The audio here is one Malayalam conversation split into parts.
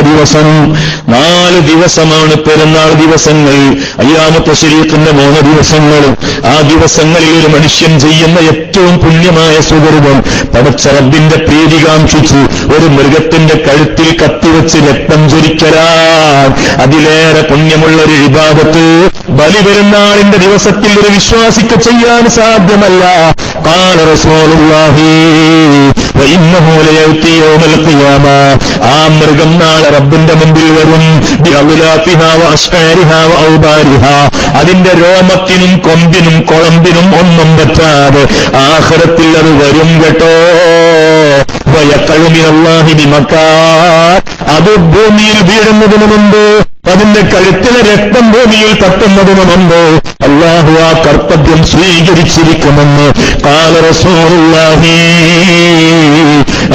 ദിവസം. നാല് ദിവസമാണ് പെരുന്നാൾ ദിവസങ്ങൾ. അയ്യാമത്തെ ശരീരത്തിന്റെ മൂന്ന് ദിവസങ്ങളും ആ ദിവസങ്ങളിൽ ഒരു മനുഷ്യൻ ചെയ്യുന്ന ഏറ്റവും പുണ്യമായ സുഹൃതം. പടച്ച റബ്ബിന്റെ പ്രീതി കാക്ഷിച്ച് ഒരു മൃഗത്തിന്റെ കഴുത്തിൽ കത്തിവെച്ച് രക്തം ചൊരിക്കലാൻ അതിലേറെ പുണ്യമുള്ള ഒരു വിഭാഗത്ത് ബലി പെരുന്നാളിന്റെ ദിവസത്തിൽ ഒരു വിശ്വാസിക്ക് ചെയ്യാൻ സാധ്യമല്ല. قال رسول الله وإنه ليأتي يوم القيامة ആ മൃഗം നാളെ റബ്ബിന്റെ മുമ്പിൽ വരും ബിഅൗലാത്തിഹാ വഅശ്ആരിഹാ വഔബാരിഹാ അതിന്റെ രോമത്തിനും കൊമ്പിനും കുളമ്പിനും ഒന്നും പറ്റാതെ ആഖിറത്തിൽ അത് വരും കേട്ടോ വയക്കഴുമിനല്ലാഹി ബിമക്കാൻ അത് ഭൂമിയിൽ വീഴുന്നതിന് മുമ്പ് അതിന്റെ കഴുത്തിലെ രക്തം ഭൂമിയിൽ തട്ടുന്നതിന് മുമ്പ് അള്ളാഹു ആ കർത്തവ്യം സ്വീകരിച്ചിരിക്കുമെന്ന്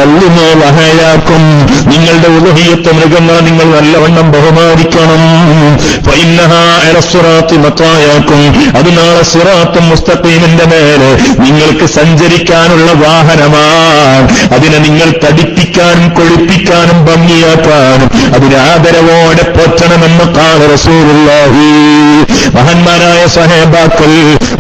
അല്ലുമോ വഹയാക്കും. നിങ്ങളുടെ ഉലഹിയത്തെ മൃഗങ്ങളെ നിങ്ങൾ നല്ലവണ്ണം ബഹുമാനിക്കണം. മത്തായാക്കും. അത് നാളെ സിറാത്തും മുസ്തഖീമിന്റെ മേലെ നിങ്ങൾക്ക് സഞ്ചരിക്കാനുള്ള വാഹനമാണ്. അതിനെ നിങ്ങൾ തടിപ്പിക്കാനും കൊഴിപ്പിക്കാനും ഭംഗിയാക്കാനും അതിനാദരവോടെ പോറ്റണമെന്ന് കാല റസൂലുള്ളാഹി മഹാന്മാരായ സഹേബാക്കൾ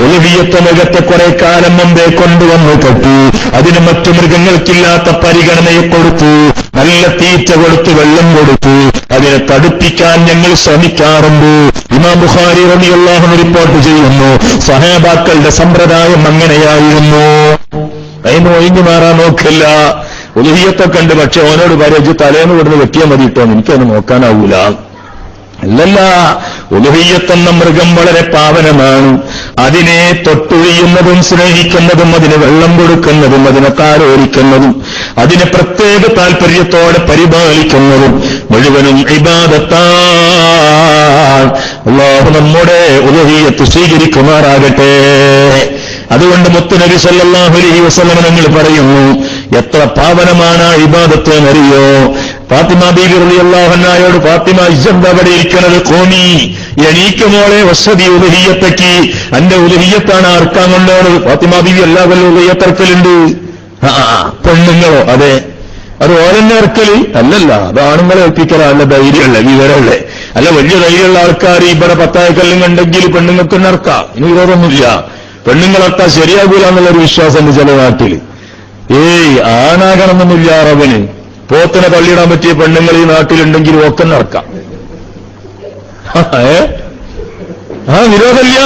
ഒലുഹിയത്തെ മൃഗത്തെ കുറെ കാലം മുമ്പേ കൊണ്ടുവന്നു കെട്ടി അതിന് മറ്റു മൃഗങ്ങൾക്കില്ലാത്ത പരിഗണനയെ കൊടുത്തു. നല്ല തീറ്റ കൊടുത്ത് വെള്ളം കൊടുത്തു. അതിനെ തടുപ്പിക്കാൻ ഞങ്ങൾ ശ്രമിക്കാറുണ്ട്. ഇമാം ബുഖാരി റളിയല്ലാഹു റിപ്പോർട്ട് ചെയ്യുന്നു സഹേബാക്കളുടെ സമ്പ്രദായം അങ്ങനെയായിരുന്നു. അതിന് ഒഴിഞ്ഞു മാറാൻ നോക്കില്ല. ഉലഹിയത്തൊക്കെ ഉണ്ട് പക്ഷെ ഓനോട് പറയച്ച് തലേന്ന് കൊടുന്ന് വെട്ടിയാൽ മതി കിട്ടുമെന്ന് എനിക്കത് നോക്കാനാവൂല. അല്ലല്ല ഉലുഹിയത്തെന്ന മൃഗം വളരെ പാവനമാണ്. അതിനെ തൊട്ടുഴിയുന്നതും സ്നേഹിക്കുന്നതും അതിന് വെള്ളം കൊടുക്കുന്നതും അതിനെ താലോലിക്കുന്നതും അതിനെ പ്രത്യേക താൽപ്പര്യത്തോടെ പരിപാലിക്കുന്നതും മുഴുവനും അള്ളാഹു നമ്മുടെ ഉലഹിയത്ത് സ്വീകരിക്കുമാറാകട്ടെ. അതുകൊണ്ട് മുത്തുനബി സല്ലാഹു അലൈഹി വസല്ലം നിങ്ങൾ പറയുന്നു എത്ര പാവനമാണ് ഇബാദത്ത് എന്നറിയോ? ഫാത്തിമ ബീബി റളിയല്ലാഹുഅൻഹായോട് ഫാത്തിമ ഇജ്ജന്ത അവിടെ ഇരിക്കുന്നത് കോമി എണീക്ക് മോളെ വസതി ഉലഹിയത്തക്കി എന്റെ ഉലഹിയത്താണ് ആർക്കാൻ കൊണ്ടാണ് ഫാത്തിമ ബീബി എല്ലാ കൊല്ലം ഉലഹിയത്തർക്കലുണ്ട് പെണ്ണുങ്ങളോ അതെ. അത് ഓരന്നെ ഇറക്കൽ? അല്ലല്ല അത് ആണുങ്ങളെ ഏൽപ്പിക്കലാ അല്ല ധൈര്യമുള്ള അല്ല വലിയ ധൈര്യമുള്ള ആൾക്കാർ ഇവിടെ പത്തായക്കല്ലും കണ്ടെങ്കിൽ പെണ്ണുങ്ങൾക്ക് ഇറക്കാം. ഇനി വിരോധമൊന്നുമില്ല. പെണ്ണുങ്ങളൊക്കെ ശരിയാകൂല എന്നുള്ളൊരു വിശ്വാസമുണ്ട് ചില നാട്ടിൽ ഏയ് ആണാകണമെന്നില്ല അറബിന് പോത്തിനെ തള്ളിയിടാൻ പറ്റിയ പെണ്ണുങ്ങൾ ഈ നാട്ടിലുണ്ടെങ്കിൽ ഒക്കെ നടക്കാം ആ വിരോധമില്ല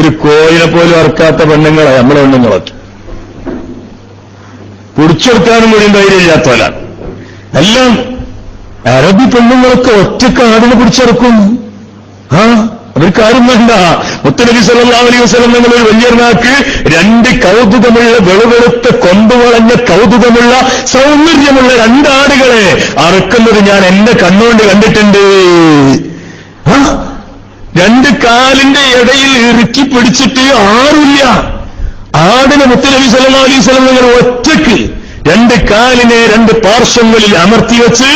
ഒരു കോയിനെ പോലും അറക്കാത്ത പെണ്ണുങ്ങളെ നമ്മളെ പെണ്ണുങ്ങളൊക്കെ പിടിച്ചെടുക്കാനും കൂടി ധൈര്യമില്ലാത്തവരാണ്. എല്ലാം അറബി പെണ്ണുങ്ങളൊക്കെ ഒറ്റയ്ക്ക് ആടിനെ പിടിച്ചെടുക്കും. ആ അവർക്കാരും വേണ്ട. മുത്തനബി സല്ലല്ലാഹു അലൈഹി വസ്ലം നിങ്ങൾ ഒരു വലിയ നാക്ക് രണ്ട് കൗതുകമുള്ള വെളുവെളുത്ത കൊമ്പുവളഞ്ഞ കൗതുകമുള്ള സൗന്ദര്യമുള്ള രണ്ടാടുകളെ അറുക്കുന്നത് ഞാൻ എന്റെ കണ്ണുകൊണ്ട് കണ്ടിട്ടുണ്ട്. രണ്ട് കാലിന്റെ ഇടയിൽ ഇറുക്കി പിടിച്ചിട്ട് ആറില്ല ആടിന് മുത്തനബി സ്വലാ അലൈഹി സ്വലം നിങ്ങൾ ഒറ്റയ്ക്ക് രണ്ട് കാലിനെ രണ്ട് പാർശ്വങ്ങളിൽ അമർത്തി വെച്ച്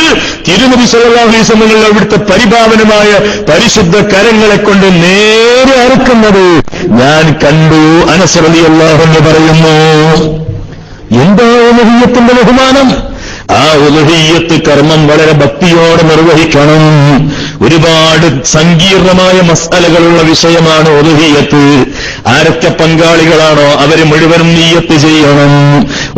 തിരുനബി സ്വലാ അലൈഹി നിങ്ങൾ അവിടുത്തെ പരിഭാവനമായ പരിശുദ്ധ കരങ്ങളെ കൊണ്ട് നേരെ അറുക്കുന്നത് ഞാൻ കണ്ടു അനസറലി പറയുന്നു. എന്താ ഉലഹിയത്തിന്റെ ബഹുമാനം? ആ ഉലഹീയത്ത് കർമ്മം വളരെ ഭക്തിയോടെ നിർവഹിക്കണം. ഒരുപാട് സങ്കീർണമായ മസാലകളുള്ള വിഷയമാണ് ഉലഹിയത്ത് ആരൊക്കെ പങ്കാളികളാണോ അവർ മുഴുവനും നീയത്ത് ചെയ്യണം.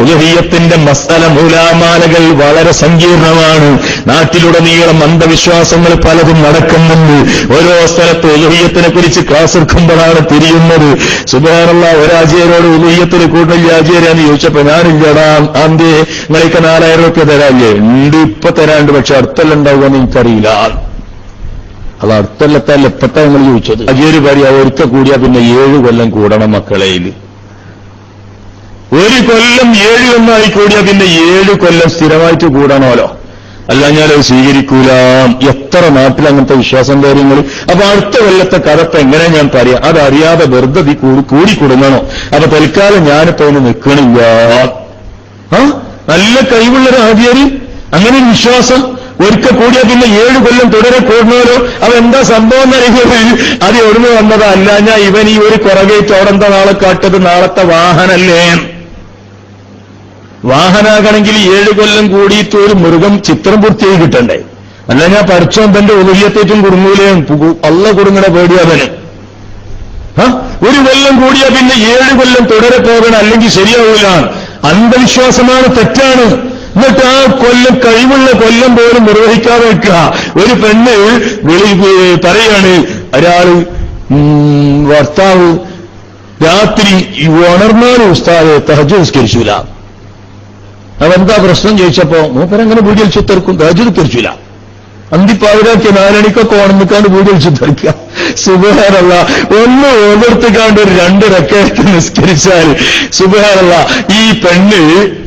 ഉലഹിയത്തിന്റെ മസാല മൂലാമാലകൾ വളരെ സങ്കീർണമാണ്. നാട്ടിലുടനീളം അന്ധവിശ്വാസങ്ങൾ പലതും നടക്കുന്നുണ്ട്. ഓരോ സ്ഥലത്ത് ഉലഹിയത്തിനെ കുറിച്ച് ക്ലാസ് എടുക്കുമ്പോഴാണ് തിരിയുന്നത്. സുബാനുള്ള ഒരാചാര്യോട് ഉലഹിയത്തിന് കൂടുതൽ ആചാര്യാന്ന് ചോദിച്ചപ്പോ ഞാനില്ലടാ ആന്തേ നിങ്ങൾക്ക് നാലായിരം രൂപ തരാല്ലേ ഉണ്ട് ഇപ്പൊ തരാണ്ട്? പക്ഷെ അടുത്തല്ല ഉണ്ടാവുമെന്ന് എനിക്കറിയില്ല. അത് അടുത്തല്ലത്തല്ല എപ്പത്താ നിങ്ങൾ ചോദിച്ചത്? അജേര് പരി ഒരിക്കൽ കൂടിയാ പിന്നെ ഏഴ് കൊല്ലം കൂടണം മക്കളയിൽ ഒരു കൊല്ലം ഏഴ് ഒന്നായി കൂടിയാ പിന്നെ ഏഴ് കൊല്ലം സ്ഥിരമായിട്ട് കൂടണമല്ലോ. അല്ല ഞാനത് സ്വീകരിക്കൂല. എത്ര നാട്ടിൽ അങ്ങനത്തെ വിശ്വാസം കാര്യങ്ങൾ അപ്പൊ അടുത്ത കൊല്ലത്തെ കഥപ്പ് എങ്ങനെ ഞാൻ പറയാം? അതറിയാതെ വെറുതെ കൂടിക്കൊടുങ്ങണോ കൂടി കൂടി കൊടുങ്ങണോ? അപ്പൊ തൽക്കാലം ഞാനിപ്പോ അതിന് നിൽക്കണില്ല ആ? നല്ല കഴിവുള്ളൊരു ആദ്യര് അങ്ങനെ ഒരു വിശ്വാസം? ഒരിക്കൽ കൂടിയ പിന്നെ ഏഴ് കൊല്ലം തുടരെ കൂടുന്നവരോ അവ എന്താ സംഭവം എന്നറിയുന്നത് അത് എവിടുന്ന് വന്നതല്ല. ഞാൻ ഇവൻ ഈ ഒരു കുറകെ ചോടന്ത നാളെ കാട്ടത്? നാളത്തെ വാഹനല്ലേ? വാഹനാകണമെങ്കിൽ ഏഴ് കൊല്ലം കൂടിയിട്ട് ഒരു മൃഗം ചിത്രം പൂർത്തിയായി കിട്ടണ്ടേ? അല്ല ഞാൻ പരിച്ചോം തന്റെ ഉദയത്തേറ്റും കുടുങ്ങൂലേ? അല്ല കുടുങ്ങണ പേടിയാവന് ഒരു കൊല്ലം കൂടിയാ പിന്നെ ഏഴ് കൊല്ലം തുടരെ പോകണം. അല്ലെങ്കിൽ ശരിയാവൂലാണ് അന്ധവിശ്വാസമാണ് തെറ്റാണ്. എന്നിട്ട് ആ കൊല്ലം കഴിവുള്ള കൊല്ലം പോലും നിർവഹിക്കാതെ വെക്കുക ഒരു പെണ്ണ് വിളി പറയാണ് ഒരാൾ ഭർത്താവ് രാത്രി ഉണർന്നാലും ഉസ്താദ് തഹജ് നിസ്കരിച്ചൂല. അതെന്താ പ്രശ്നം ചോദിച്ചപ്പോ മൂപ്പരങ്ങനെ വീട്ടിൽ ചിത്തർക്കും തഹജ് നിസ്കരിച്ചൂല. അന്തിപ്പാതിരാക്കി നാലണിക്കൊക്കെ ഓണമിക്കാണ്ട് വീഡിയോ ചിത്തെടുക്കുക സുബഹാരല്ല ഒന്ന് ഓതിർത്തിക്കാണ്ട് ഒരു രണ്ട് റക്കയത്ത് നിസ്കരിച്ചാൽ സുബഹാരല്ല ഈ പെണ്ണ്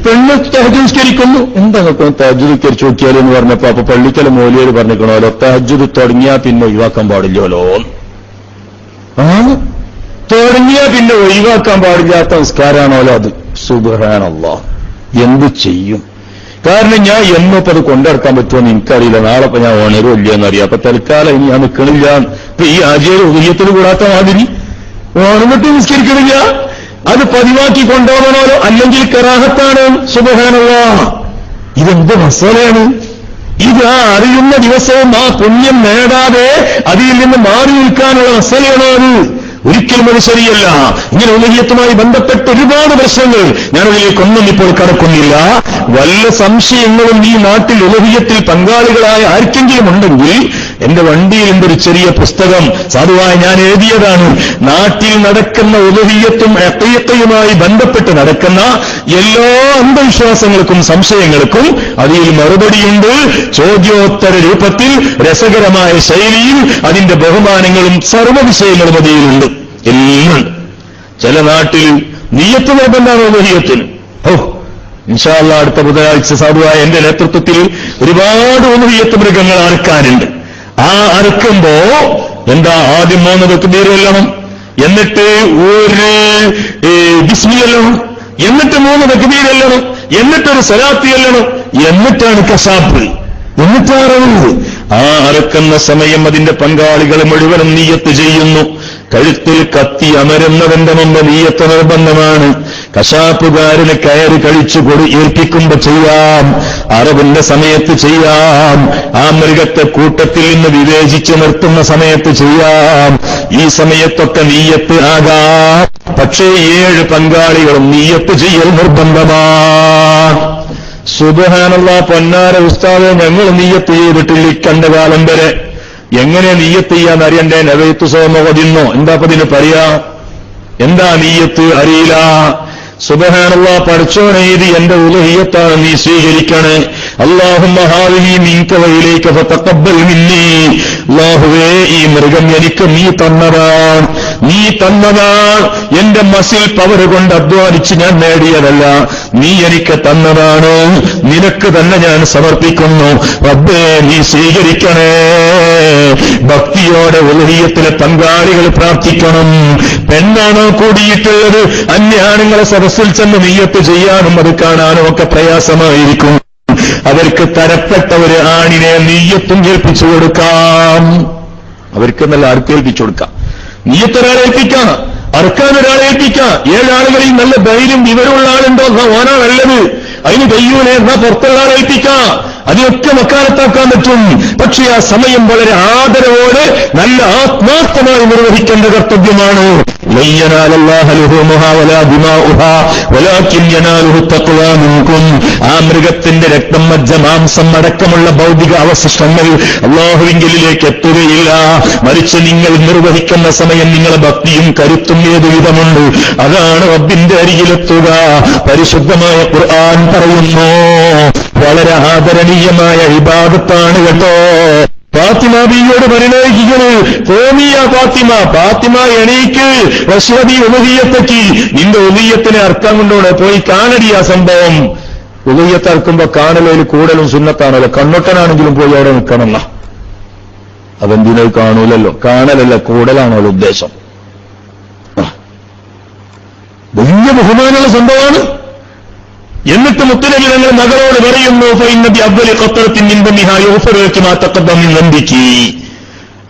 പെണ്ണ് തഹജ് നിസ്കരിക്കുന്നു. എന്താ തഹജ് നിസ്കരിച്ചു നോക്കിയാലും എന്ന് പറഞ്ഞപ്പോ അപ്പൊ പള്ളിക്കല മോലിയോട് പറഞ്ഞിക്കണോലോ തഹജുദ് തുടങ്ങിയാ പിന്നെ ഒഴിവാക്കാൻ പാടില്ലല്ലോ. ആ? തുടങ്ങിയാ പിന്നെ ഒഴിവാക്കാൻ പാടില്ലാത്ത നിസ്കാരാണല്ലോ അത്? സുബഹാനല്ല എന്ത് ചെയ്യും? കാരണം ഞാൻ എന്നൊപ്പം അത് കൊണ്ടിറക്കാൻ പറ്റുമെന്ന് എനിക്കറിയില്ല. നാളെ ഇപ്പൊ ഞാൻ ഉണരും ഇല്ലയെന്നറിയാം അപ്പൊ തൽക്കാലം ഇനി ഞാൻ നിൽക്കണില്ല ഇപ്പൊ ഈ ആചാര്യ ഉദയത്തിൽ കൂടാത്ത മാതിരി ഓണമിട്ട് നിസ്കരിക്കണില്ല. അത് പതിവാക്കി കൊണ്ടുപോകണമല്ലോ. അല്ലെങ്കിൽ കറാഹത്താണ്. സുബഹാനുള്ള ഇതെന്ത് മസാലയാണ്? ഇത് ആ അറിയുന്ന ദിവസവും ആ പുണ്യം നേടാതെ അതിൽ നിന്ന് മാറി നിൽക്കാനുള്ള മസാലയാണോ അത്. ഒരിക്കലും അത് ശരിയല്ല. ഇങ്ങനെ ഉലഹിയത്തുമായി ബന്ധപ്പെട്ട ഒരുപാട് പ്രശ്നങ്ങൾ ഞാൻ അതിലേക്കൊന്നും ഇപ്പോൾ കടക്കുന്നില്ല. വല്ല സംശയങ്ങളും ഈ നാട്ടിൽ ഉലഹിയത്തിൽ പങ്കാളികളായ ആർക്കെങ്കിലും ഉണ്ടെങ്കിൽ എന്റെ വണ്ടിയിൽ എന്റെ ഒരു ചെറിയ പുസ്തകം സാധുവായി ഞാൻ എഴുതിയതാണ്. നാട്ടിൽ നടക്കുന്ന ഉലഹിയത്തും അക്കയത്തയുമായി ബന്ധപ്പെട്ട് നടക്കുന്ന എല്ലാ അന്ധവിശ്വാസങ്ങൾക്കും സംശയങ്ങൾക്കും അതിൽ മറുപടിയുണ്ട്. ചോദ്യോത്തര രൂപത്തിൽ രസകരമായ ശൈലിയിൽ അതിന്റെ ബഹുമാനങ്ങളും സർവവിഷയങ്ങളും അതിലുണ്ട്. എല്ലാം. ചില നാട്ടിൽ നീയത്ത് നിർബന്ധമാണ് ഉലഹിയത്തിന് ഓ ഇൻഷാല്ല അടുത്ത ബുധനാഴ്ച സാധുവായ എന്റെ നേതൃത്വത്തിൽ ഒരുപാട് ഉലഹിയത്ത് മൃഗങ്ങൾ അറുക്കാനുണ്ട്. ആ അറുക്കുമ്പോ എന്താ ആദ്യം മൂന്ന് വ്യക്തി കൊല്ലണം എന്നിട്ട് ഒരു ബിസ്മി കൊല്ലണം എന്നിട്ട് മൂന്ന് വ്യക്തി എന്നിട്ട് എന്നിട്ടൊരു സലാത്തി എല്ലണം എന്നിട്ടാണ് കശാപ്പ് എന്നിട്ടാറുള്ളത് ആ അറുക്കുന്ന സമയം അതിന്റെ പങ്കാളികൾ മുഴുവനും നീയത്ത് ചെയ്യുന്നു. കഴുത്തിൽ കത്തി അമരുന്നവന്റെ മുമ്പ് നീയത്ത് നിർബന്ധമാണ്. കശാപ്പുകാരന് കയറി കഴിച്ചു കൊടു ഏൽപ്പിക്കുമ്പോ ചെയ്യാം. അറിവിന്റെ സമയത്ത് ചെയ്യാം. ആ മൃഗത്തെ കൂട്ടത്തിൽ നിന്ന് വിവേചിച്ച് നിർത്തുന്ന സമയത്ത് ചെയ്യാം. ഈ സമയത്തൊക്കെ നീയത്ത് ആകാം. പക്ഷേ ഏഴ് പങ്കാളികളും നീയത്ത് ചെയ്യൽ നിർബന്ധമാ. സുബഹാനുള്ള പൊന്നാര ഉസ്താദ് ഞങ്ങൾ നീയത്ത് ചെയ്തിട്ടില്ല ഇക്കണ്ട കണ്ട കാലം വരെ. എങ്ങനെ നീയത്ത് ചെയ്യാൻ അറിയണ്ടേ? നവയത്ത് സോമതിന്നോ എന്താ അപ്പൊ ഇതിന് പറയാ? എന്താ നീയത്ത്? അറിയില്ല. സുബഹാനുള്ള പഠിച്ചോനെ ഇത് എന്റെ ഉലഹിയത്താണ് നീ സ്വീകരിക്കണേ. മിന്നി. അല്ലാഹുവേ ഈ മൃഗം എനിക്ക് നീ തന്നതാണ് നീ തന്നതാണ് എന്റെ മസിൽ പവർ കൊണ്ട് അധ്വാനിച്ച് ഞാൻ നേടിയതല്ല. നീ എനിക്ക് തന്നതാണ്. നിനക്ക് തന്നെ ഞാൻ സമർപ്പിക്കുന്നു. റബ്ബേ നീ സ്വീകരിക്കണേ. ഭക്തിയോടെ ഉലഹിയത്തിലെ പങ്കാളികൾ പ്രാർത്ഥിക്കണം. പെണ്ണാണോ കൂടിയിട്ടുള്ളത്? അന്യാണുങ്ങളെ സദസ്സിൽ ചെന്ന് നീയത്ത് ചെയ്യാനും അത് കാണാനും ഒക്കെ പ്രയാസമായിരിക്കും. അവർക്ക് തരപ്പെട്ട ഒരു ആണിനെ നീയത്തും ഏൽപ്പിച്ചു കൊടുക്കാം. അവർക്ക് നല്ല ആർക്ക് കൊടുക്കാം നീയത്തൊരാളെ ഏൽപ്പിക്കാം. അറക്കാൻ ഒരാളെ ഏൽപ്പിക്കാം. ഏഴാളുകളിൽ നല്ല ധൈര്യം വിവരമുള്ള ആളുണ്ടോ എന്നാ ഓനാ നല്ലത്. അതിന് കയ്യൂനെ എന്നാ പുറത്തുള്ള ആളെ ഏൽപ്പിക്കാം. അതിനൊക്കെ മക്കാലത്താക്കാൻ പറ്റും. പക്ഷേ ആ സമയം വളരെ ആദരവോടെ നല്ല ആത്മാർത്ഥമായി നിർവഹിക്കേണ്ട കർത്തവ്യമാണ്. لن ينال الله لحومها ولا دماؤها ولكن يناله التقوى منكم ആ മൃഗത്തിന്റെ രക്തം മജ്ജ മാംസം അടക്കമുള്ള ഭൗതിക അവശിഷ്ടങ്ങൾ അള്ളാഹുവിങ്കലിലേക്ക് എത്തുകയില്ല മറിച്ച് നിങ്ങൾ നിർവഹിക്കുന്ന സമയം നിങ്ങളെ ഭക്തിയും കരുത്തും ഏതു വിധമുണ്ട് അതാണ് റബ്ബിന്റെ അരികിലെത്തുക പരിശുദ്ധമായ ഖുർആൻ പറയുന്നു വളരെ ആദരണീയമായ ഇബാദത്താണ് കേട്ടോ ഫാത്തിമ ബിയോട് പരിണയിക്കുന്നു തോമിയ ഫാത്തിമ ഫാത്തിമ എണീക്ക്. വശ്വതി ഉലഹിയത്തേക്ക് നിന്റെ ഉലഹിയത്തിനെ അർത്ഥം കൊണ്ടോടെ പോയി കാണടി ആ സംഭവം. ഉലഹിയത്ത് അറക്കുമ്പോ കാണലയിൽ കൂടലും സുന്നത്താണല്ലോ. കണ്ണൊട്ടനാണെങ്കിലും പോയി അവിടെ നിൽക്കണമെന്ന അതെന്തിനോ കാണൂലല്ലോ? കാണലല്ല കൂടലാണല്ലോ ഉദ്ദേശം. വലിയ ബഹുമാനമുള്ള സംഭവമാണ്. എന്നിട്ട് മുത്തനബി തങ്ങൾ മകളോട് പറയുന്നു ഫൈനബി അവലി നന്ദിക്ക്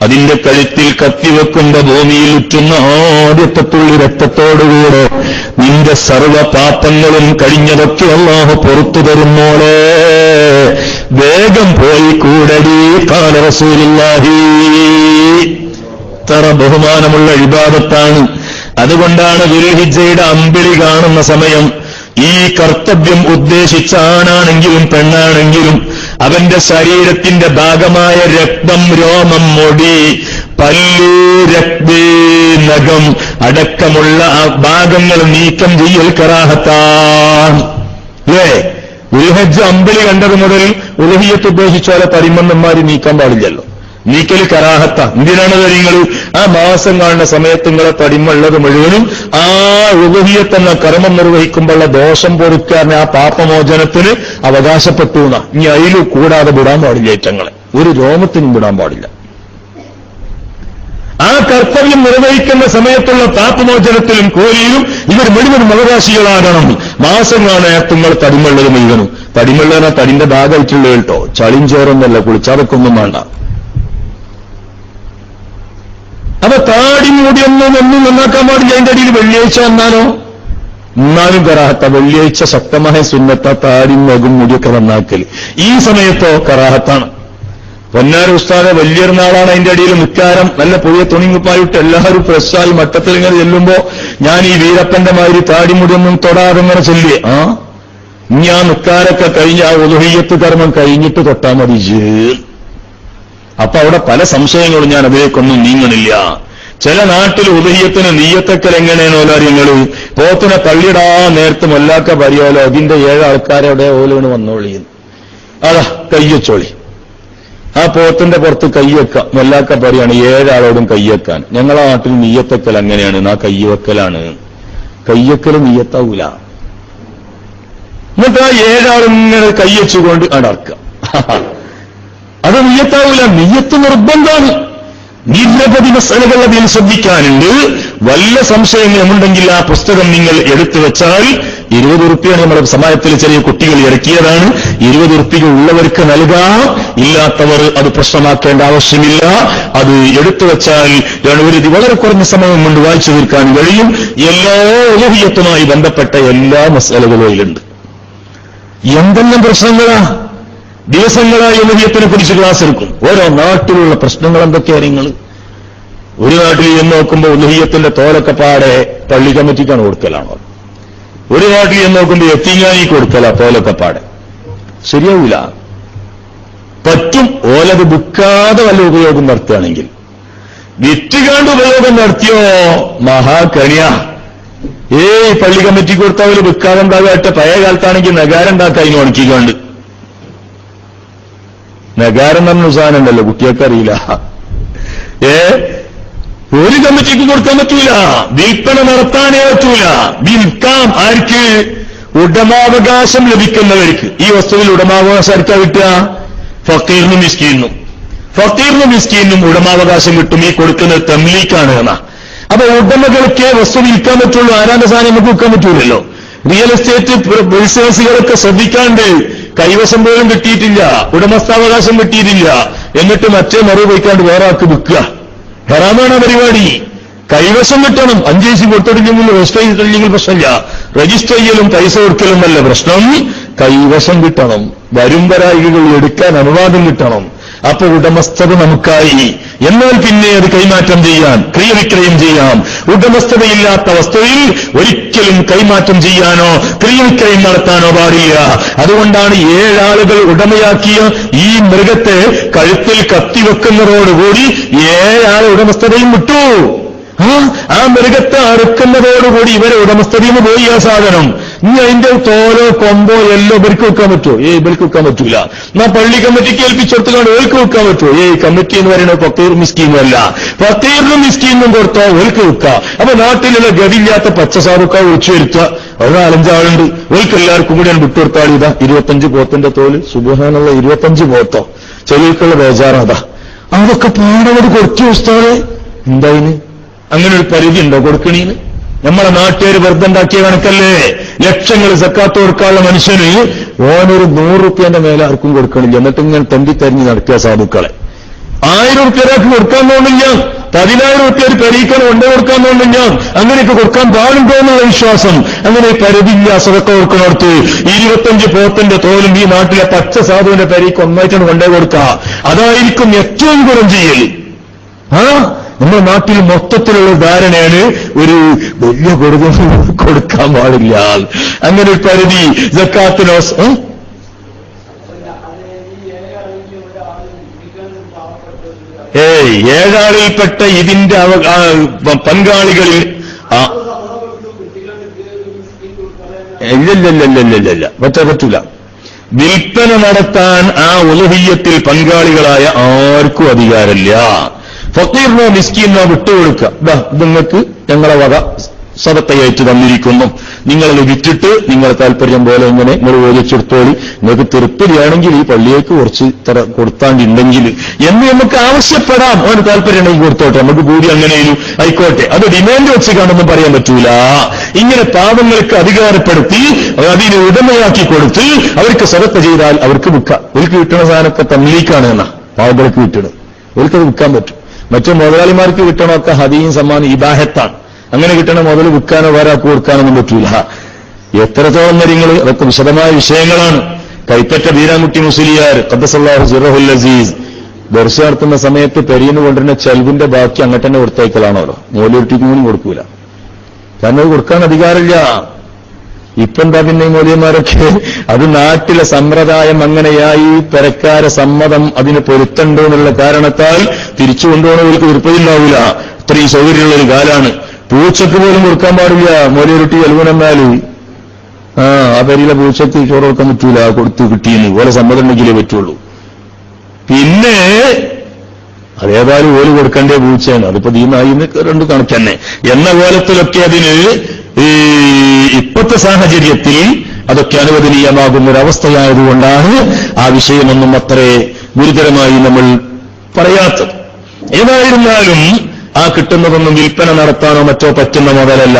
അതിന്റെ കഴുത്തിൽ കത്തിവെക്കുമ്പോ ഭൂമിയിൽ ഉറ്റുന്ന ആദ്യത്തെ തുള്ളി രക്തത്തോടുകൂടെ നിന്റെ സർവ പാപങ്ങളും കഴിഞ്ഞതൊക്കെ അള്ളാഹു പുറത്തു തരുന്നോളെ വേഗം പോയി കൂടടി കാല റസൂലുള്ളാഹി. ഇത്ര ബഹുമാനമുള്ള ഇബാദത്താണ് അതുകൊണ്ടാണ് ഗുരുഹിജയുടെ അമ്പിളി കാണുന്ന സമയം ഈ കർത്തവ്യം ഉദ്ദേശിച്ച ആണാണെങ്കിലും പെണ്ണാണെങ്കിലും അവന്റെ ശരീരത്തിന്റെ ഭാഗമായ രക്തം രോമം മൊടി പല്ല് രക്തി നഖം അടക്കമുള്ള ആ ഭാഗങ്ങൾ നീക്കം ചെയ്യൽ കറാഹത്താണ് അല്ലേ? ഉൽഹജ്ജ് അമ്പലി കണ്ടത് മുതൽ ഉലഹിയത്ത് ഉദ്ദേശിച്ചാലെ പരിമന്നന്മാര് നീക്കാൻ പാടില്ലല്ലോ. നീക്കൽ കരാഹത്ത. എന്തിനാണ് നിങ്ങൾ? ആ മാസം കാണുന്ന സമയത്ത് നിങ്ങളെ തടിമുള്ളത് മുഴുവനും ആ ഉപഹിയെ എന്ന കർമ്മം നിർവഹിക്കുമ്പോഴുള്ള ദോഷം പൊറുക്കാരനെ ആ പാപമോചനത്തിന് അവകാശപ്പെട്ടു എന്നാ. ഇനി അതിൽ കൂടാതെ വിടാൻ പാടില്ല ഏറ്റങ്ങളെ. ഒരു രോമത്തിനും വിടാൻ പാടില്ല. ആ കർത്തവ്യം നിർവഹിക്കുന്ന സമയത്തുള്ള പാപമോചനത്തിലും കോലിയിലും ഇവർ മുഴുവനും അവകാശികളാകണം. മാസം കാണാത്ത നിങ്ങൾ തടിമുള്ളത് മുഴുവനും. തടിമുള്ളതിനെ തടിന്റെ ഭാഗമായിട്ടുള്ള കേട്ടോ. ചളിയും ചോറൊന്നല്ല കുളിച്ചാതൊക്കൊന്നും വേണ്ട. അപ്പൊ താടി മൂടിയൊന്നും ഒന്നും നന്നാക്കാൻ പാടില്ല. അതിന്റെ അടിയിൽ വെള്ളിയാഴ്ച വന്നാലോ? എന്നാലും കറാഹത്ത വെള്ളിയാഴ്ച ശക്തമായ സുന്നത്ത താടി മകും മുടിയൊക്കെ നന്നാക്കൽ ഈ സമയത്തോ കറാഹത്താണ്. പൊന്നാര ഉസ്താദ വലിയൊരു നാളാണ് അതിന്റെ അടിയിൽ മുക്കാരം നല്ല പുതിയ തുണിങ്ങുപ്പായിട്ട് എല്ലാവരും ഫ്രഷായി മട്ടത്തിൽ ഇങ്ങനെ ചെല്ലുമ്പോ ഞാൻ ഈ വീരപ്പന്റെ മാതിരി താടിമുടിയൊന്നും തൊടാതെ ഇങ്ങനെ ചൊല്ലിയേ. ആ? ഞാൻ മുക്കാരൊക്കെ കഴിഞ്ഞ് ആ ഉദഹീയത്ത് കർമ്മം കഴിഞ്ഞിട്ട് തൊട്ടാൽ മതി. ജേ. അപ്പൊ അവിടെ പല സംശയങ്ങളും ഞാൻ അതിലേക്കൊന്നും നീങ്ങണില്ല. ചില നാട്ടിൽ ഉദയത്തിന് നീയത്തക്കൽ എങ്ങനെയാണ് ഓലാര്യങ്ങൾ പോത്തിനെ തള്ളിടാ നേരത്തെ മൊല്ലാക്ക പരിയോലോ അതിന്റെ ഏഴ് ആൾക്കാരവിടെ ഓലോണ് വന്നോളിയും അതാ കയ്യച്ചോളി ആ പോത്തിന്റെ പുറത്ത് കയ്യക്ക മൊല്ലാക്ക പറയാണ് ഏഴാളോടും കയ്യക്കാൻ ഞങ്ങളെ നാട്ടിൽ നീയത്തക്കൽ അങ്ങനെയാണ്. നാ കയ്യവക്കലാണ് കയ്യക്കൽ നീയത്താവൂല എന്നിട്ട് ആ ഏഴാളിങ്ങനെ കയ്യച്ചുകൊണ്ട് അടർക്കാം. അത് നീയത്താവൂല. നീയത്ത് നിർബന്ധമാണ്. നിരവധി മസലകൾ അതിൽ ശ്രദ്ധിക്കാനുണ്ട്. വല്ല സംശയങ്ങളുമുണ്ടെങ്കിൽ ആ പുസ്തകം നിങ്ങൾ എടുത്തു വെച്ചാൽ ഇരുപത് ഉറുപ്പിയാണ് നമ്മുടെ സമയത്തിൽ ചെറിയ കുട്ടികൾ ഇറക്കിയതാണ്. ഇരുപത് ഉറുപ്പിക ഉള്ളവർക്ക് നൽകാം. ഇല്ലാത്തവർ അത് പ്രശ്നമാക്കേണ്ട ആവശ്യമില്ല. അത് എടുത്തു വെച്ചാൽ ഒരു വളരെ കുറഞ്ഞ സമയം കൊണ്ട് വായിച്ചു തീർക്കാൻ കഴിയും. എല്ലാ ഉലഹിയത്തുമായി ബന്ധപ്പെട്ട എല്ലാ മസാലകളും എന്തെല്ലാം പ്രശ്നങ്ങളാ? ദിവസങ്ങളായി ഉലഹിയത്തിനെ കുറിച്ച് ക്ലാസ് എടുക്കും. ഓരോ നാട്ടിലുള്ള പ്രശ്നങ്ങൾ എന്തൊക്കെയാണ് നിങ്ങൾ? ഒരു നാട്ടിൽ എന്ന് നോക്കുമ്പോൾ ഉലഹിയത്തിന്റെ തോലൊക്കെ പാടെ പള്ളി കമ്മിറ്റിക്കാണ് കൊടുക്കലാണോ? ഒരു നാട്ടിൽ എന്ന് നോക്കുമ്പോൾ എത്തിങ്ങാനി കൊടുക്കല തോലൊക്കെ പാടെ. ശരിയാവില്ല പറ്റും ഓലത് വിൽക്കാതെ വല്ല ഉപയോഗം നടത്തുകയാണെങ്കിൽ. വിറ്റുകാണ്ട് ഉപയോഗം നടത്തിയോ? മഹാകണിയ. ഏയ് പള്ളി കമ്മിറ്റി കൊടുത്തവര് വിൽക്കാതെ ഉണ്ടാകട്ടെ പഴയ കാലത്താണെങ്കിൽ നഗാരം ഉണ്ടാക്കാൻ നഗാരം പറഞ്ഞ സാധനമുണ്ടല്ലോ കുട്ടിയൊക്കെ അറിയില്ല ഏ? ഒരു കമ്മിറ്റിക്ക് കൊടുക്കാൻ പറ്റൂല. വിൽപ്പന നടത്താനേ പറ്റൂല. വിൽക്കാം ആർക്ക്? ഉടമാവകാശം ലഭിക്കുന്നവർക്ക്. ഈ വസ്തുവിൽ ഉടമാവകാശം ആർക്കാ കിട്ടുക? ഫക്കീറിനും മിസ്കീനും ഫക്കീറിനും മിസ്കീനും ഉടമാവകാശം കിട്ടും. ഈ കൊടുക്കുന്നത് തമ്മിലേക്കാണ് എന്നാ. അപ്പൊ ഉടമകൾക്ക് വസ്തു വിൽക്കാൻ പറ്റുള്ളൂ. ആരാന്റെ സാധനം നമുക്ക് വിൽക്കാൻ പറ്റൂലല്ലോ. റിയൽ എസ്റ്റേറ്റ് ബിസിനസ്സുകളൊക്കെ ശ്രദ്ധിക്കാണ്ട് കൈവശം പോലും കിട്ടിയിട്ടില്ല. ഉടമസ്ഥാവകാശം കിട്ടിയിട്ടില്ല. എന്നിട്ട് മറ്റേ മറു പോയിക്കാണ്ട് വേറെ ആൾക്ക് വിൽക്കുക. ഹെറാമാണ് പരിപാടി. കൈവശം കിട്ടണം. അഞ്ചേസി കൊടുത്തിട്ടില്ലെങ്കിൽ രജിസ്റ്റർ ചെയ്തിട്ടില്ലെങ്കിൽ പ്രശ്നമില്ല. രജിസ്റ്റർ ചെയ്യലും പൈസ കൊടുക്കലും അല്ല പ്രശ്നം. കൈവശം കിട്ടണം. വരും വരായികൾ എടുക്കാൻ അനുവാദം കിട്ടണം. അപ്പൊ ഉടമസ്ഥത നമുക്കായി. എന്നാൽ പിന്നെ അത് കൈമാറ്റം ചെയ്യാൻ ക്രിയവിക്രയം ചെയ്യാം. ഉടമസ്ഥതയില്ലാത്ത വസ്തുവിൽ ഒരിക്കലും കൈമാറ്റം ചെയ്യാനോ ക്രിയവിക്രയം നടത്താനോ പാടില്ല. അതുകൊണ്ടാണ് ഏഴാളുകൾ ഉടമയാക്കിയ ഈ മൃഗത്തെ കഴുത്തിൽ കത്തിവെക്കുന്നതോടുകൂടി ഏഴാൾ ഉടമസ്ഥതയും വിട്ടു. ആ മൃഗത്തെ അറുക്കുന്നതോടുകൂടി ഇവരെ ഉടമസ്ഥതയിൽ പോയി ആ സാധനം. ഇനി അതിന്റെ തോലോ കൊമ്പോ എല്ലോ ഇവർക്ക് വെക്കാൻ പറ്റുമോ? ഏയ് ഇവർക്ക് വെക്കാൻ പറ്റൂല. എന്നാ പള്ളി കമ്മിറ്റിക്ക് ഏൽപ്പിച്ചെടുത്തുകൊണ്ട് ഓൽക്ക് വെക്കാൻ പറ്റുമോ? ഏയ് കമ്മിറ്റി എന്ന് പറയുന്നത് പത്തീർ മിസ്കീനും അല്ല. ഫക്കീറിനും മിസ്കീനും കൊടുത്തോ ഓൽക്ക് വെക്കാം. അപ്പൊ നാട്ടിലുള്ള ഗതിയില്ലാത്ത പച്ചസാറുക്ക ഒഴിച്ചു വരുത്തുക ഒരു നാലഞ്ചാളുണ്ട്. ഓൽക്ക് എല്ലാവർക്കും കൂടി ഞാൻ വിട്ടുകൊടുത്താൽ ഇതാ ഇരുപത്തഞ്ച് പോത്തിന്റെ തോൽ. സുബുഹാനുള്ള ഇരുപത്തഞ്ച് പോത്തോ. ചെവിക്കുള്ള ബേജാറാതാ. അതൊക്കെ പാടവർ കൊടുത്തു ഉസ്താദെ. എന്തായിന് അങ്ങനെ ഒരു പരിധി ഉണ്ടോ കൊടുക്കണീന്? നമ്മളെ നാട്ടുകാർ വെറുതെ ഉണ്ടാക്കിയ കണക്കല്ലേ? ലക്ഷങ്ങൾ സക്കാത്ത് കൊടുക്കാനുള്ള മനുഷ്യന് ഓനൊരു നൂറ് റുപ്യന്റെ മേലെ ആർക്കും കൊടുക്കണില്ല. എന്നിട്ട് ഇങ്ങനെ തെണ്ടി തെരഞ്ഞു നടക്കുക സാധുക്കളെ. ആയിരം റുപ്യ കൊടുക്കാൻ തോന്നില്ല. പതിനായിരം റുപ്യ ഒരു പെരീക്കണം ഉണ്ട് കൊടുക്കാൻ തോന്നില്ല. അങ്ങനെയൊക്കെ കൊടുക്കാൻ പാടുണ്ടോ എന്നുള്ള വിശ്വാസം. അങ്ങനെ പരിധില്ല സതക്ക കൊടുക്കണോടത്ത് ഇരുപത്തഞ്ച് പോത്തിന്റെ തോലും ഈ നാട്ടിലെ പച്ച സാധുവിന്റെ പരീക്ഷ ഒന്നായിട്ടാണ് കൊണ്ടേ കൊടുക്കുക. അതായിരിക്കും ഏറ്റവും ഗുണം ചെയ്യൽ ആ? നമ്മുടെ നാട്ടിൽ മൊത്തത്തിലുള്ള ധാരണയാണ് ഒരു വലിയ കൊടുക്ക കൊടുക്കാൻ പാടില്ല. അങ്ങനെ ഒരു പരിധി ജക്കാത്തിനോ ഏ? ഏയ് ഏഴാളിൽപ്പെട്ട ഇതിന്റെ പങ്കാളികളിൽ ഇല്ലല്ലല്ലല്ലല്ല പറ്റ പറ്റൂല. വിൽപ്പന നടത്താൻ ആ ഉലഹിയത്തിൽ പങ്കാളികളായ ആർക്കും അധികാരമില്ല. ഫക്കീറിനോ മിസ്കീനോ വിട്ടുകൊടുക്കുക ഇതാ നിങ്ങൾക്ക് ഞങ്ങളെ വക സതത്തയച്ചു തന്നിരിക്കുന്നു. നിങ്ങളത് വിറ്റിട്ട് നിങ്ങളെ താല്പര്യം പോലെ ഇങ്ങനെ നിങ്ങൾ ഉപയോഗിച്ചെടുത്തോളി നിങ്ങൾക്ക് തൃപ്തിയാണെങ്കിൽ ഈ പള്ളിയേക്ക് കുറച്ച് തര കൊടുത്താണ്ടിണ്ടെങ്കിൽ എന്ന് നമുക്ക് ആവശ്യപ്പെടാം. അവന് താല്പര്യം ഉണ്ടെങ്കിൽ കൊടുത്തോട്ടെ. നമുക്ക് കൂടി അങ്ങനെയും ആയിക്കോട്ടെ. അത് ഡിമാൻഡ് വെച്ച് കാണുമെന്ന് പറയാൻ പറ്റൂല. ഇങ്ങനെ പാവങ്ങൾക്ക് അധികാരപ്പെടുത്തി അതിനെ ഉടമയാക്കി കൊടുത്ത് അവർക്ക് സ്വതത്ത ചെയ്താൽ അവർക്ക് വിൽക്കാം. അവർക്ക് കിട്ടുന്ന സാധനത്തെ തമ്മിലേക്കാണ് എന്നാ. പാവങ്ങൾക്ക് കിട്ടണം അവർക്ക് വിൽക്കാൻ പറ്റും. മറ്റു മുതലാളിമാർക്ക് കിട്ടണമൊക്കെ ഹദീയും സമ്മാനം ഇബാഹത്താണ്. അങ്ങനെ കിട്ടണ മുതൽ വിൽക്കാനോ വേറാക്ക് കൊടുക്കാനൊന്നും പറ്റൂല. എത്രത്തോളം കാര്യങ്ങൾ അതൊക്കെ വിശദമായ വിഷയങ്ങളാണ്. കൈപ്പറ്റ ബീരാമുട്ടി മുസ്ലിയാർ ഖദ്ദസല്ലാഹു സിറഹുൽ അസീസ് ദർശ നടത്തുന്ന സമയത്ത് പെരിയെന്ന് കൊണ്ടുവരുന്ന ചെലവിന്റെ ബാക്കി അങ്ങോട്ട് തന്നെ കൊടുത്തേക്കലാണല്ലോ കൂടി കൊടുക്കൂല. കാരണം അത് കൊടുക്കാൻ അധികാരമില്ല. ഇപ്പൊ എന്താ പിന്നെ ഈ മൂല്യന്മാരൊക്കെ അത് നാട്ടിലെ സമ്പ്രദായം അങ്ങനെയായി പെരക്കാര സമ്മതം അതിന് പൊരുത്തണ്ടോ എന്നുള്ള കാരണത്താൽ തിരിച്ചു കൊണ്ടുപോകണവർക്ക് വൃത്തിയുണ്ടാവില്ല ഇത്രയും സൗകര്യമുള്ള ഒരു കാലാണ്. പൂച്ചക്ക് പോലും കൊടുക്കാൻ പാടില്ല. മോലിയൊരുട്ടി എലുവനെന്നാൽ ആ ആ പേരിലെ പൂച്ചക്ക് ചോറ് കൊടുക്കാൻ പറ്റൂല. കൊടുത്തു കിട്ടിയെന്ന്. ഓലെ സമ്മതം ഉണ്ടെങ്കിലേ പറ്റുള്ളൂ. പിന്നെ അതേതായാലും ഓൽ കൊടുക്കേണ്ട പൂച്ചയാണ്. അതിപ്പോ ദീനായി രണ്ട് കണക്കന്നെ. എന്ന കോലത്തിലൊക്കെ അതിന് ഈ ഇപ്പോഴത്തെ സാഹചര്യത്തിൽ അതൊക്കെ അനുവദനീയമാകുന്ന ഒരവസ്ഥയായതുകൊണ്ടാണ് ആ വിഷയമൊന്നും അത്രേ ഗുരുതരമായി നമ്മൾ പറയാത്തത്. ഏതായിരുന്നാലും ആ കിട്ടുന്നതൊന്നും വിൽപ്പന നടത്താനോ മറ്റോ പറ്റുന്ന മുതലല്ല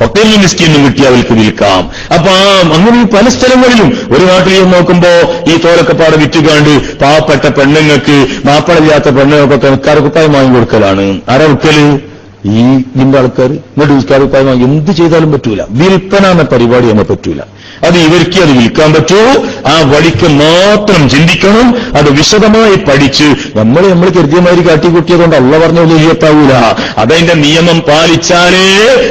ഫക്കീൽ മിസ്കിന്നും കിട്ടി അവർക്ക് വിൽക്കാം. അപ്പൊ ആ അങ്ങനെ പല സ്ഥലങ്ങളിലും ഒരു ചെന്ന് നോക്കുമ്പോ ഈ തോലക്കപ്പാട് വിറ്റുകാണ്ട് പാവപ്പെട്ട പെണ്ണുങ്ങൾക്ക് മാപ്പളില്ലാത്ത പെണ്ണുങ്ങൾക്കൊക്കെ നിൽക്കാറുക്കുപ്പായം വാങ്ങി കൊടുക്കലാണ് ആരാ വിൽക്കൽ? ഈ ഇതിന്റെ ആൾക്കാർ ഇങ്ങോട്ട് വിൽക്കാതെ എന്ത് ചെയ്താലും പറ്റൂല. വിൽപ്പന എന്ന പരിപാടി നമ്മൾ പറ്റൂല. അത് ഇവർക്ക് അത് വിൽക്കാൻ പറ്റൂ. ആ വഴിക്ക് മാത്രം ചിന്തിക്കണം. അത് വിശദമായി പഠിച്ച് നമ്മൾ നമ്മൾ കൃത്യമായി കാട്ടിക്കൂട്ടിയതുകൊണ്ട് അള്ള പറഞ്ഞ വലിയത്താവൂല അതതിന്റെ നിയമം പാലിച്ചാലേ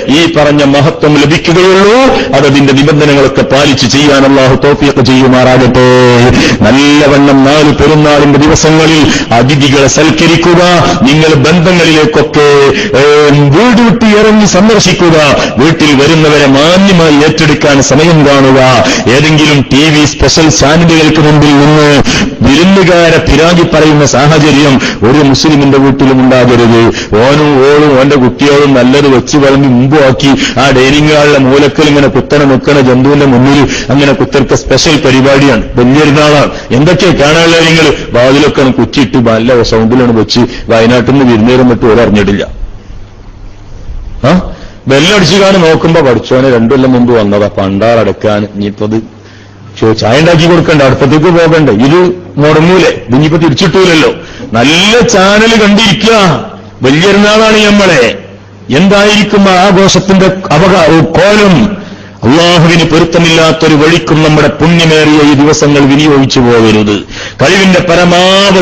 ഈ പറഞ്ഞ മഹത്വം ലഭിക്കുകയുള്ളൂ. അതതിന്റെ നിബന്ധനകളൊക്കെ പാലിച്ച് ചെയ്യാൻ അള്ളാഹു തോഫിയൊക്കെ ചെയ്യുമാറാകട്ടെ. നല്ലവണ്ണം നാല് പെരുന്നാളിന്റെ ദിവസങ്ങളിൽ അതിഥികളെ സൽക്കരിക്കുക. നിങ്ങൾ ബന്ധങ്ങളിലേക്കൊക്കെ ഏ, വീട് വിട്ട് ഇറങ്ങി സന്ദർശിക്കുക. വീട്ടിൽ വരുന്നവരെ മാന്യമായി ഏറ്റെടുക്കാൻ സമയം കാണുക. ഏതെങ്കിലും ടി വി സ്പെഷ്യൽ ചാനലുകൾക്ക് മുമ്പിൽ നിന്ന് വിരുന്നുകാരെ പിരാകി പറയുന്ന സാഹചര്യം ഒരു മുസ്ലിമിന്റെ വീട്ടിലും ഉണ്ടാകരുത്. ഓനും ഓളും ഓന്റെ കുട്ടിയോളും നല്ലത് വെച്ച് വളഞ്ഞ് മുമ്പാക്കി ആ ഡൈനിങ് ഹാളിലെ മൂലക്കൽ ഇങ്ങനെ കുത്തനെ നിൽക്കണ ജന്തുവിന്റെ മുന്നിൽ അങ്ങനെ കുത്തർക്ക് സ്പെഷ്യൽ പരിപാടിയാണ്. വലിയൊരുനാളാണ് എന്തൊക്കെ കാണാനുള്ള നിങ്ങൾ വാതിലൊക്കെ കുറ്റിയിട്ട് നല്ല സൗണ്ടിലാണ് വെച്ച് വയനാട്ടിൽ നിന്ന് വിരുന്നേരം വിട്ട് ഓരോ അറിഞ്ഞിട്ടില്ല ആ? ബെല്ലടിച്ചു കാണി നോക്കുമ്പോ പഠിച്ചോനെ രണ്ടു കൊല്ലം മുമ്പ് വന്നതാ. പണ്ടാറടക്കാൻ ഇനിയിപ്പത് ചായ ഉണ്ടാക്കി കൊടുക്കണ്ട. അടുപ്പത്തേക്ക് പോകണ്ട. ഇത് മുടങ്ങൂലേ. ഇനിയിപ്പോ തിരിച്ചിട്ടൂലല്ലോ. നല്ല ചാനൽ കണ്ടിരിക്കുക വലിയൊരുനാളാണ് നമ്മളെ എന്തായിരിക്കും ആഘോഷത്തിന്റെ അവകാ കോലം? അള്ളാഹുവിന് പൊരുത്തമില്ലാത്തൊരു വഴിക്കും നമ്മുടെ പുണ്യമേറിയ ഈ ദിവസങ്ങൾ വിനിയോഗിച്ചു പോകരുത്. കഴിവിന്റെ പരമാവധി